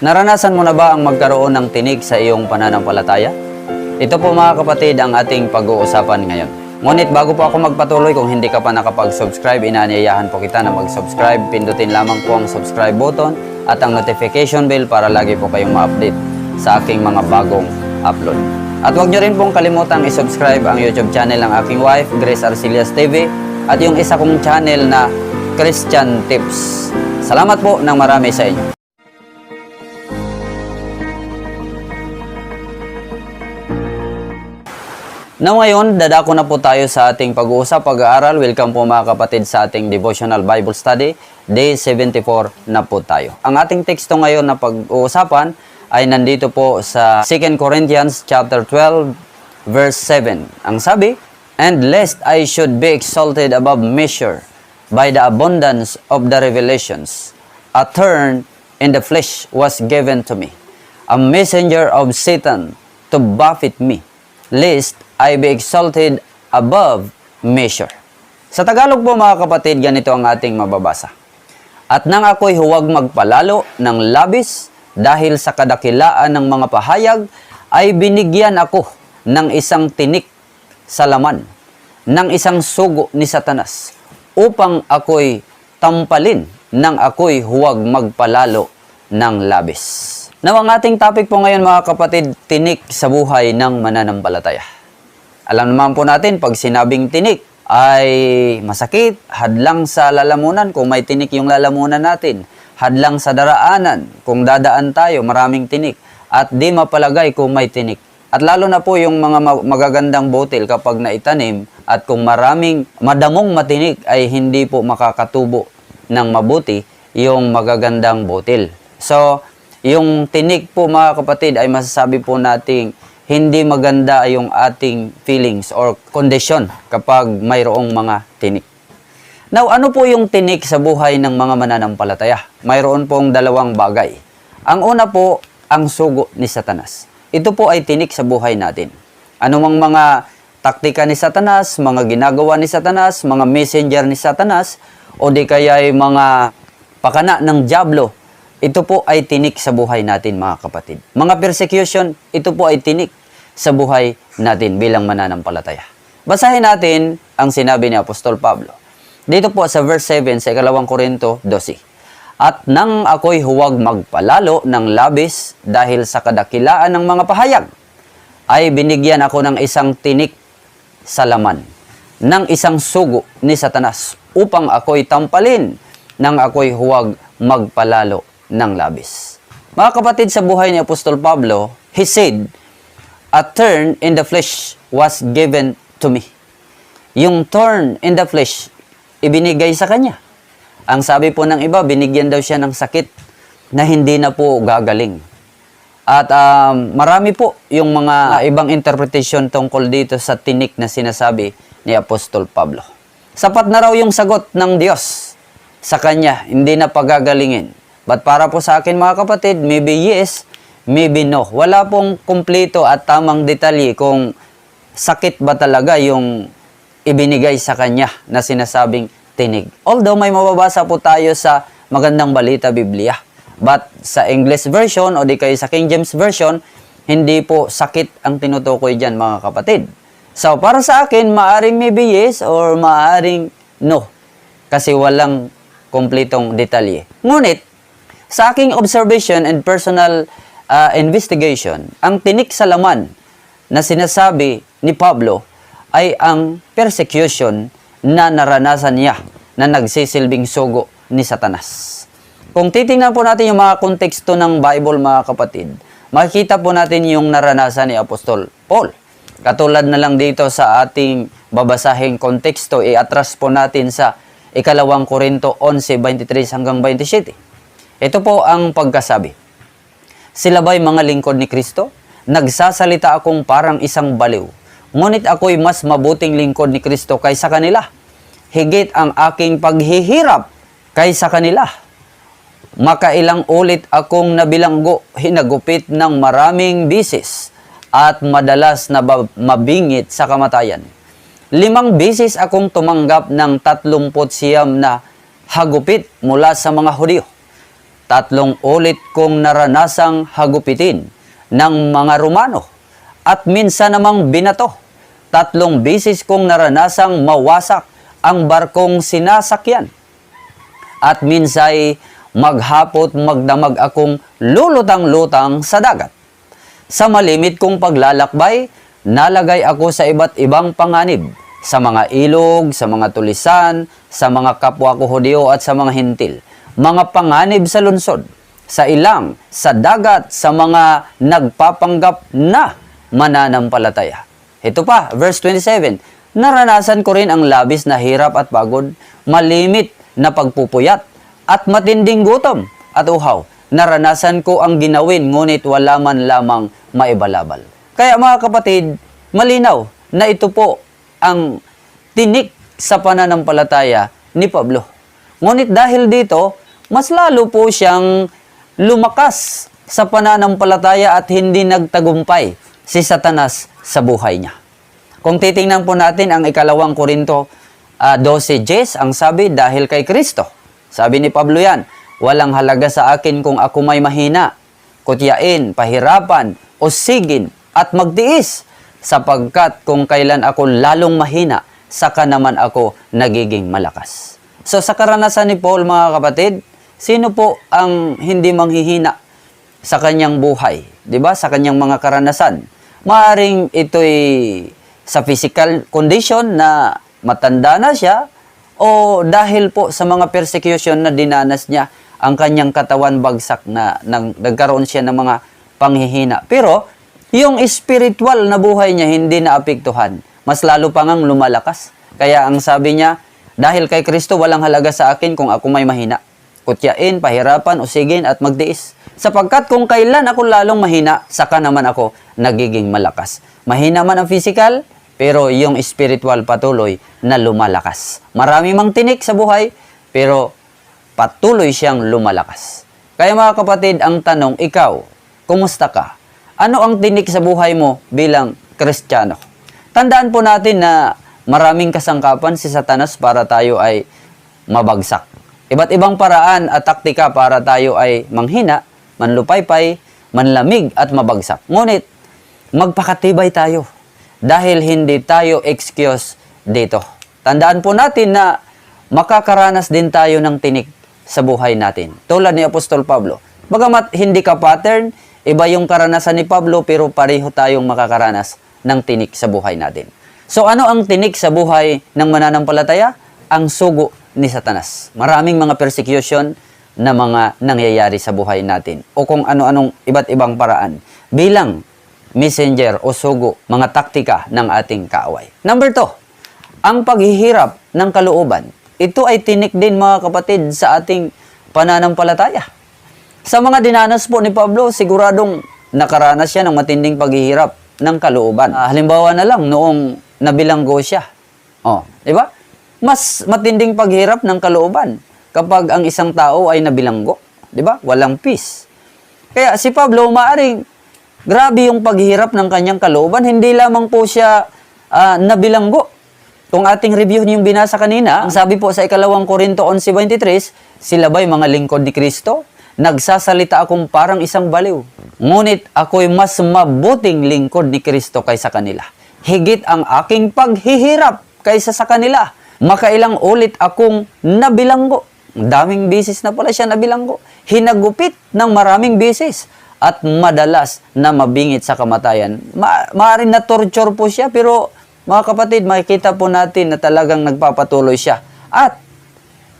Naranasan mo na ba ang magkaroon ng tinig sa iyong pananampalataya? Ito po mga kapatid ang ating pag-uusapan ngayon. Ngunit bago po ako magpatuloy, kung hindi ka pa nakapag-subscribe, inanyayahan po kita na mag-subscribe. Pindutin lamang po ang subscribe button at ang notification bell para lagi po kayong ma-update sa aking mga bagong upload. At huwag nyo rin pong kalimutang i-subscribe ang YouTube channel ng aking wife, Grace Arcelias TV, at yung isa kong channel na Christian Tips. Salamat po ng marami sa inyo. Na ngayon, dadako na po tayo sa ating pag-uusap, pag-aaral. Welcome po mga kapatid sa ating devotional Bible study. Day 74 na po tayo. Ang ating teksto ngayon na pag-uusapan ay nandito po sa 2 Corinthians chapter 12 verse 7. Ang sabi, And lest I should be exalted above measure by the abundance of the revelations, a turn in the flesh was given to me, a messenger of Satan to buffet me, lest I be exalted above measure. Sa Tagalog po mga kapatid, ganito ang ating mababasa. At nang ako'y huwag magpalalo ng labis dahil sa kadakilaan ng mga pahayag, ay binigyan ako ng isang tinik sa laman, ng isang sugo ni Satanas, upang ako'y tampalin nang ako'y huwag magpalalo ng labis. Now, ang ating topic po ngayon mga kapatid, tinik sa buhay ng mananampalataya. Alam naman po natin, pag sinabing tinik, ay masakit, hadlang sa lalamunan kung may tinik yung lalamunan natin, hadlang sa daraanan kung dadaan tayo, maraming tinik, at di mapalagay kung may tinik. At lalo na po yung mga ma- magagandang botil kapag naitanim at kung maraming madamong matinik ay hindi po makakatubo ng mabuti yung magagandang botil. So, yung tinik po mga kapatid ay masasabi po nating hindi maganda yung ating feelings or condition kapag mayroong mga tinik. Now, ano po yung tinik sa buhay ng mga mananampalataya? Mayroon pong dalawang bagay. Ang una po, ang sugo ni Satanas. Ito po ay tinik sa buhay natin. Ano mang mga taktika ni Satanas, mga ginagawa ni Satanas, mga messenger ni Satanas, o di kaya ay mga pakana ng Diablo, ito po ay tinik sa buhay natin mga kapatid. Mga persecution, ito po ay tinik sa buhay natin bilang mananampalataya. Basahin natin ang sinabi ni Apostol Pablo. Dito po sa verse 7 sa ikalawang Korinto 12. At nang ako'y huwag magpalalo ng labis dahil sa kadakilaan ng mga pahayag, ay binigyan ako ng isang tinik sa laman, ng isang sugo ni Satanas, upang ako'y tampalin nang ako'y huwag magpalalo ng labis. Mga kapatid sa buhay ni Apostol Pablo, he said, A turn in the flesh was given to me. Yung turn in the flesh, ibinigay sa kanya. Ang sabi po ng iba, binigyan daw siya ng sakit na hindi na po gagaling. At um, marami po yung mga ibang interpretation tungkol dito sa tinik na sinasabi ni Apostol Pablo. Sapat na raw yung sagot ng Diyos sa kanya, hindi na pagagalingin. But para po sa akin mga kapatid, maybe yes, no. Wala pong kumpleto at tamang detalye kung sakit ba talaga yung ibinigay sa kanya na sinasabing tinig. Although may mababasa po tayo sa magandang balita Biblia. But sa English version o di kaya sa King James version, hindi po sakit ang tinutukoy dyan mga kapatid. So para sa akin, maaring maybe yes or maaring no. Kasi walang kumpletong detalye. Ngunit, sa aking observation and personal uh, investigation, ang tinik sa laman na sinasabi ni Pablo ay ang persecution na naranasan niya na nagsisilbing sugo ni Satanas. Kung titingnan po natin yung mga konteksto ng Bible mga kapatid, makikita po natin yung naranasan ni Apostol Paul. Katulad na lang dito sa ating babasahing konteksto, i-atras po natin sa ikalawang Korinto 11:23 hanggang 27. Ito po ang pagkasabi. Sila ba'y mga lingkod ni Kristo? Nagsasalita akong parang isang baliw. Ngunit ako'y mas mabuting lingkod ni Kristo kaysa kanila. Higit ang aking paghihirap kaysa kanila. Makailang ulit akong nabilanggo, hinagupit ng maraming bisis at madalas na mabingit sa kamatayan. Limang bisis akong tumanggap ng tatlumput siyam na hagupit mula sa mga Hudyo. Tatlong ulit kong naranasang hagupitin ng mga Romano at minsan namang binato. Tatlong bisis kong naranasang mawasak ang barkong sinasakyan. At minsay maghapot magdamag akong lulutang-lutang sa dagat. Sa malimit kong paglalakbay, nalagay ako sa iba't ibang panganib, sa mga ilog, sa mga tulisan, sa mga kapwa ko Hudyo at sa mga hintil, mga panganib sa lungsod, sa ilang, sa dagat, sa mga nagpapanggap na mananampalataya. Ito pa, verse 27, naranasan ko rin ang labis na hirap at pagod, malimit na pagpupuyat, at matinding gutom at uhaw. Naranasan ko ang ginawin, ngunit wala man lamang maibalabal. Kaya mga kapatid, malinaw na ito po ang tinik sa pananampalataya ni Pablo. Ngunit dahil dito, mas lalo po siyang lumakas sa pananampalataya at hindi nagtagumpay si Satanas sa buhay niya. Kung titingnan po natin ang ikalawang Korinto ah, 12.10, ang sabi, dahil kay Kristo. Sabi ni Pablo yan, walang halaga sa akin kung ako may mahina, kutyain, pahirapan, o sigin, at magtiis, sapagkat kung kailan ako lalong mahina, saka naman ako nagiging malakas. So sa karanasan ni Paul mga kapatid, sino po ang hindi manghihina sa kanyang buhay, 'di ba? Sa kanyang mga karanasan. Maaring ito'y sa physical condition na matanda na siya o dahil po sa mga persecution na dinanas niya, ang kanyang katawan bagsak na nang, nagkaroon siya ng mga panghihina. Pero yung spiritual na buhay niya hindi naapektuhan. Mas lalo pa ngang lumalakas. Kaya ang sabi niya, dahil kay Kristo walang halaga sa akin kung ako may mahina kutyain, pahirapan, usigin at magtiis. Sapagkat kung kailan ako lalong mahina, saka naman ako nagiging malakas. Mahina man ang physical, pero yung spiritual patuloy na lumalakas. Marami mang tinik sa buhay, pero patuloy siyang lumalakas. Kaya mga kapatid, ang tanong, ikaw, kumusta ka? Ano ang tinik sa buhay mo bilang Kristiyano? Tandaan po natin na maraming kasangkapan si Satanas para tayo ay mabagsak. Iba't ibang paraan at taktika para tayo ay manghina, manlupaypay, manlamig at mabagsak. Ngunit, magpakatibay tayo dahil hindi tayo excuse dito. Tandaan po natin na makakaranas din tayo ng tinik sa buhay natin. Tulad ni Apostol Pablo. Bagamat hindi ka pattern, iba yung karanasan ni Pablo pero pareho tayong makakaranas ng tinik sa buhay natin. So ano ang tinik sa buhay ng mananampalataya? Ang sugo ni Satanas. Maraming mga persecution na mga nangyayari sa buhay natin o kung ano-anong iba't ibang paraan bilang messenger o sugo, mga taktika ng ating kaaway. Number two, ang paghihirap ng kalooban. Ito ay tinik din mga kapatid sa ating pananampalataya. Sa mga dinanas po ni Pablo, siguradong nakaranas siya ng matinding paghihirap ng kalooban. Ah, halimbawa na lang, noong nabilanggo siya. Oh, di ba? Mas matinding paghirap ng kalooban kapag ang isang tao ay nabilanggo. Di ba? Walang peace. Kaya si Pablo, maaring grabe yung paghihirap ng kanyang kalooban. Hindi lamang po siya ah, nabilanggo. Kung ating review yung binasa kanina, ang sabi po sa ikalawang Korinto 11.23, sila ba'y mga lingkod ni Kristo? Nagsasalita akong parang isang baliw. Ngunit ako'y mas mabuting lingkod ni Kristo kaysa kanila. Higit ang aking paghihirap kaysa sa kanila. Makailang ulit akong nabilanggo. Daming bisis na pala siya nabilanggo. Hinagupit ng maraming bisis at madalas na mabingit sa kamatayan. Ma maaring na torture po siya pero mga kapatid, makikita po natin na talagang nagpapatuloy siya. At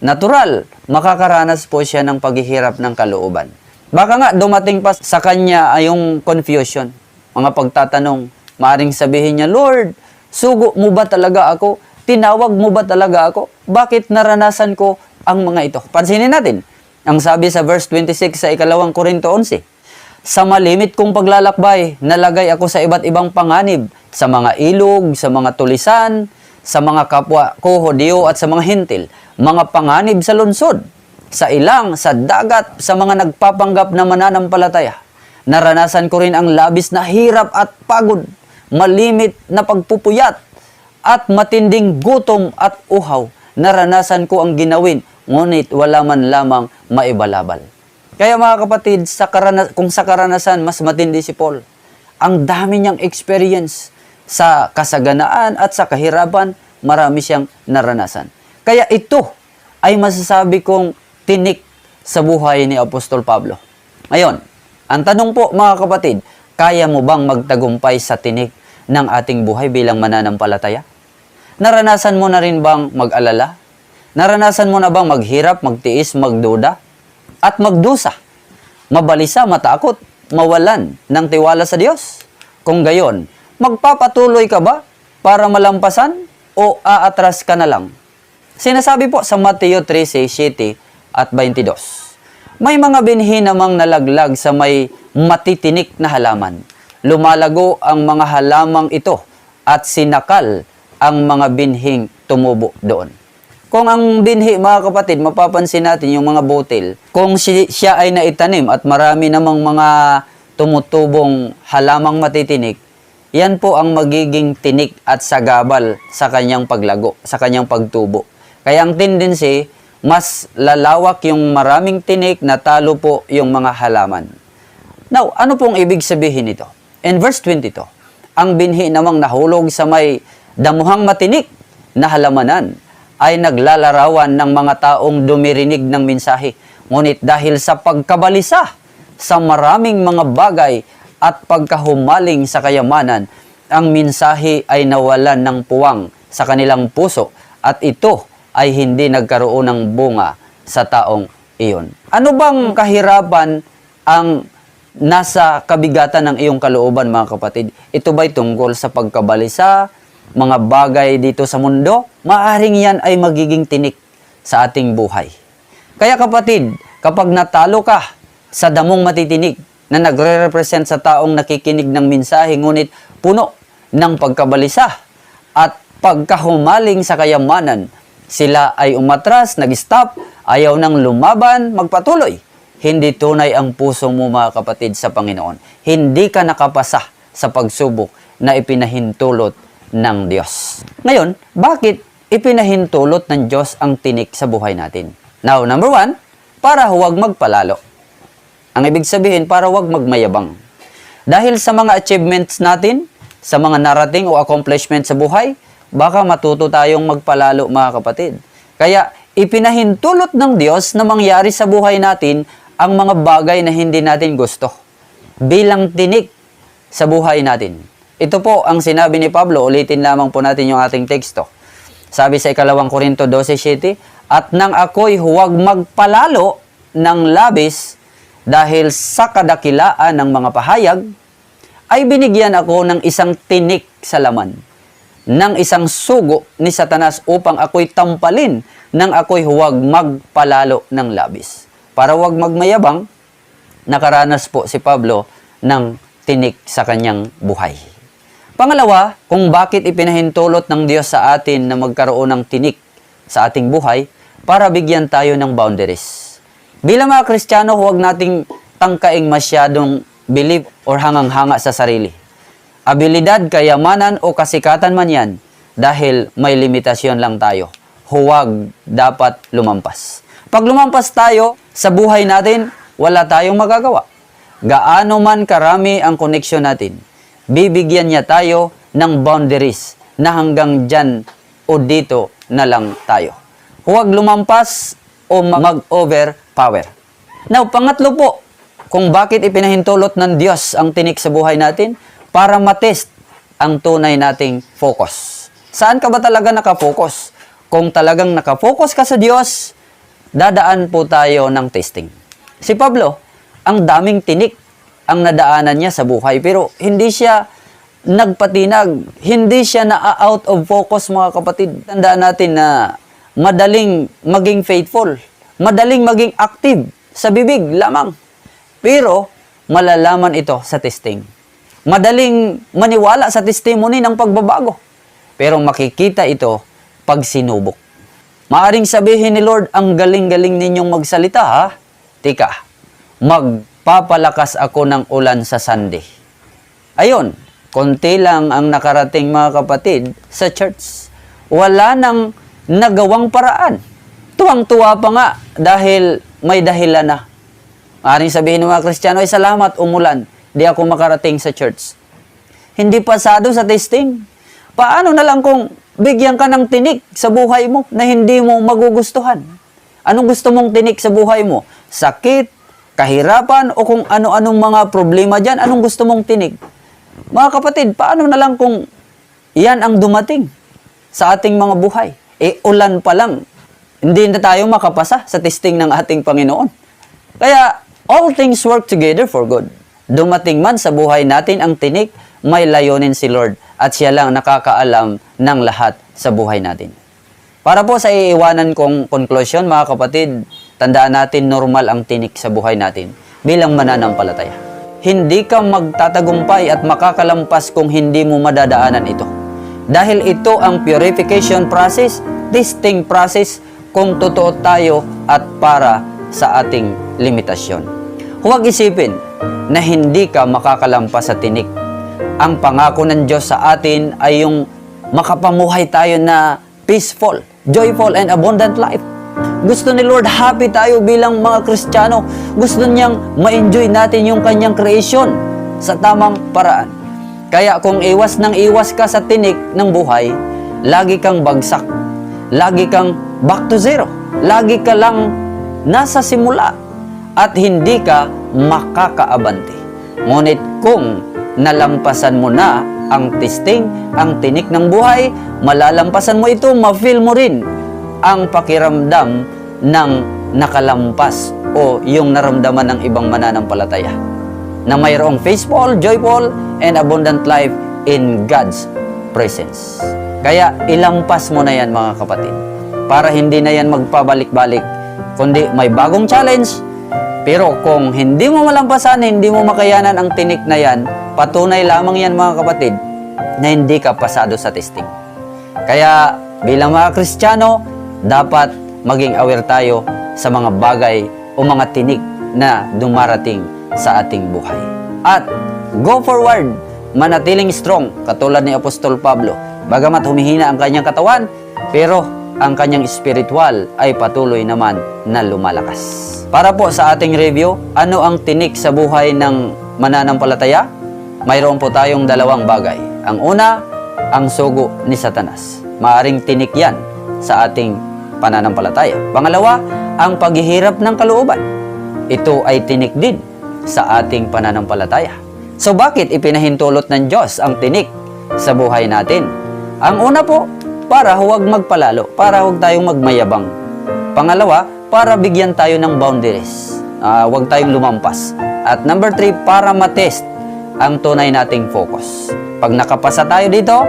natural, makakaranas po siya ng paghihirap ng kalooban. Baka nga dumating pa sa kanya yung confusion, mga pagtatanong. Maaring sabihin niya, Lord, sugo mo ba talaga ako? Tinawag mo ba talaga ako? Bakit naranasan ko ang mga ito? Pansinin natin. Ang sabi sa verse 26 sa ikalawang Korinto 11, Sa malimit kong paglalakbay, nalagay ako sa iba't ibang panganib, sa mga ilog, sa mga tulisan, sa mga kapwa ko Hudyo at sa mga hintil, mga panganib sa lungsod, sa ilang, sa dagat, sa mga nagpapanggap na mananampalataya. Naranasan ko rin ang labis na hirap at pagod, malimit na pagpupuyat, at matinding gutom at uhaw. Naranasan ko ang ginawin, ngunit wala man lamang maibalabal. Kaya mga kapatid, sa karana- kung sa karanasan, mas matindi si Paul. Ang dami niyang experience sa kasaganaan at sa kahirapan, marami siyang naranasan. Kaya ito ay masasabi kong tinik sa buhay ni Apostol Pablo. Ngayon, ang tanong po mga kapatid, kaya mo bang magtagumpay sa tinik ng ating buhay bilang mananampalataya? Naranasan mo na rin bang mag-alala? Naranasan mo na bang maghirap, magtiis, magduda? At magdusa? Mabalisa, matakot, mawalan ng tiwala sa Diyos? Kung gayon, magpapatuloy ka ba para malampasan o aatras ka na lang? Sinasabi po sa Mateo 13:7 at 22. May mga binhi namang nalaglag sa may matitinik na halaman. Lumalago ang mga halamang ito at sinakal ang mga binhing tumubo doon. Kung ang binhi, mga kapatid, mapapansin natin yung mga butil, kung si- siya ay naitanim at marami namang mga tumutubong halamang matitinik, yan po ang magiging tinik at sagabal sa kanyang paglago, sa kanyang pagtubo. Kaya ang tendency, mas lalawak yung maraming tinik na talo po yung mga halaman. Now, ano pong ibig sabihin nito? In verse 22, ang binhi namang nahulog sa may damuhang matinik na halamanan ay naglalarawan ng mga taong dumirinig ng mensahe. Ngunit dahil sa pagkabalisa sa maraming mga bagay at pagkahumaling sa kayamanan, ang mensahe ay nawalan ng puwang sa kanilang puso at ito ay hindi nagkaroon ng bunga sa taong iyon. Ano bang kahirapan ang nasa kabigatan ng iyong kalooban mga kapatid? Ito ba'y tungkol sa pagkabalisa, mga bagay dito sa mundo? Maaring yan ay magiging tinik sa ating buhay. Kaya kapatid, kapag natalo ka sa damong matitinig na nagre-represent sa taong nakikinig ng mensahe ngunit puno ng pagkabalisa at pagkahumaling sa kayamanan, sila ay umatras, nag-stop, ayaw nang lumaban, magpatuloy. Hindi tunay ang puso mo mga kapatid sa Panginoon. Hindi ka nakapasa sa pagsubok na ipinahintulot ng Diyos. Ngayon, bakit ipinahintulot ng Diyos ang tinik sa buhay natin? Now, number one, para huwag magpalalo. Ang ibig sabihin, para huwag magmayabang. Dahil sa mga achievements natin, sa mga narating o accomplishments sa buhay, baka matuto tayong magpalalo mga kapatid. Kaya ipinahintulot ng Diyos na mangyari sa buhay natin ang mga bagay na hindi natin gusto bilang tinik sa buhay natin. Ito po ang sinabi ni Pablo, ulitin lamang po natin yung ating teksto. Sabi sa ikalawang Korinto 12.7, At nang ako'y huwag magpalalo ng labis dahil sa kadakilaan ng mga pahayag, ay binigyan ako ng isang tinik sa laman, ng isang sugo ni Satanas upang ako'y tampalin nang ako'y huwag magpalalo ng labis. Para huwag magmayabang, nakaranas po si Pablo ng tinik sa kanyang buhay. Pangalawa, kung bakit ipinahintulot ng Diyos sa atin na magkaroon ng tinik sa ating buhay para bigyan tayo ng boundaries. Bilang mga Kristiyano, huwag nating tangkaing masyadong believe or hangang-hanga sa sarili. Abilidad, kayamanan o kasikatan man yan dahil may limitasyon lang tayo. Huwag dapat lumampas. Pag lumampas tayo sa buhay natin, wala tayong magagawa. Gaano man karami ang koneksyon natin, bibigyan niya tayo ng boundaries na hanggang dyan o dito na lang tayo. Huwag lumampas o mag-overpower. Now, pangatlo po, kung bakit ipinahintulot ng Diyos ang tinik sa buhay natin para matest ang tunay nating focus. Saan ka ba talaga nakafocus? Kung talagang nakafocus ka sa Diyos, dadaan po tayo ng testing. Si Pablo, ang daming tinik ang nadaanan niya sa buhay pero hindi siya nagpatinag, hindi siya na-out of focus mga kapatid. Tandaan natin na madaling maging faithful, madaling maging active sa bibig lamang. Pero malalaman ito sa testing. Madaling maniwala sa testimony ng pagbabago. Pero makikita ito pag sinubok. Maaring sabihin ni Lord, ang galing-galing ninyong magsalita ha. Tika, magpapalakas ako ng ulan sa Sunday. Ayon, konti lang ang nakarating mga kapatid sa church. Wala nang nagawang paraan. Tuwang-tuwa pa nga dahil may dahilan na. Maaaring sabihin ng mga Kristiyano, ay salamat, umulan. Di ako makarating sa church. Hindi pasado sa testing. Paano na lang kung bigyan ka ng tinik sa buhay mo na hindi mo magugustuhan? Anong gusto mong tinik sa buhay mo? Sakit, kahirapan, o kung ano-anong mga problema dyan, anong gusto mong tinik? Mga kapatid, paano na lang kung yan ang dumating sa ating mga buhay? E ulan pa lang, hindi na tayo makapasa sa testing ng ating Panginoon. Kaya, all things work together for good. Dumating man sa buhay natin ang tinik, may layunin si Lord at siya lang nakakaalam ng lahat sa buhay natin. Para po sa iiwanan kong conclusion, mga kapatid, tandaan natin normal ang tinik sa buhay natin bilang mananampalataya. Hindi ka magtatagumpay at makakalampas kung hindi mo madadaanan ito. Dahil ito ang purification process, testing process kung totoo tayo at para sa ating limitasyon. Huwag isipin na hindi ka makakalampas sa tinik. Ang pangako ng Diyos sa atin ay yung makapamuhay tayo na peaceful, joyful, and abundant life. Gusto ni Lord happy tayo bilang mga Kristiyano. Gusto niyang ma-enjoy natin yung kanyang creation sa tamang paraan. Kaya kung iwas ng iwas ka sa tinik ng buhay, lagi kang bagsak. Lagi kang back to zero. Lagi ka lang nasa simula at hindi ka makakaabante. Ngunit kung nalampasan mo na ang testing, ang tinik ng buhay, malalampasan mo ito, ma-feel mo rin ang pakiramdam ng nakalampas o yung naramdaman ng ibang mananampalataya na mayroong peaceful, joyful, and abundant life in God's presence. Kaya ilampas mo na yan mga kapatid para hindi na yan magpabalik-balik kundi may bagong challenge pero kung hindi mo malampasan, hindi mo makayanan ang tinik na yan, patunay lamang yan mga kapatid na hindi ka pasado sa testing. Kaya bilang mga Kristiyano, dapat maging aware tayo sa mga bagay o mga tinik na dumarating sa ating buhay. At go forward, manatiling strong katulad ni Apostol Pablo. Bagamat humihina ang kanyang katawan, pero ang kanyang spiritual ay patuloy naman na lumalakas. Para po sa ating review, ano ang tinik sa buhay ng mananampalataya? Mayroon po tayong dalawang bagay. Ang una, ang sugo ni Satanas. Maaring tinik yan sa ating pananampalataya. Pangalawa, ang paghihirap ng kalooban. Ito ay tinik din sa ating pananampalataya. So bakit ipinahintulot ng Diyos ang tinik sa buhay natin? Ang una po, para huwag magpalalo, para huwag tayong magmayabang. Pangalawa, para bigyan tayo ng boundaries. Ah, huwag tayong lumampas. At number three, para matest ang tunay nating focus. Pag nakapasa tayo dito,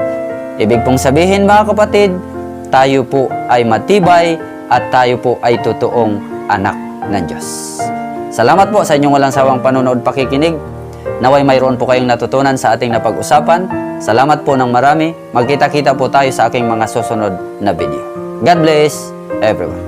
ibig pong sabihin mga kapatid, tayo po ay matibay at tayo po ay totoong anak ng Diyos. Salamat po sa inyong walang sawang panonood pakikinig. Naway mayroon po kayong natutunan sa ating napag-usapan. Salamat po ng marami. Magkita-kita po tayo sa aking mga susunod na video. God bless everyone.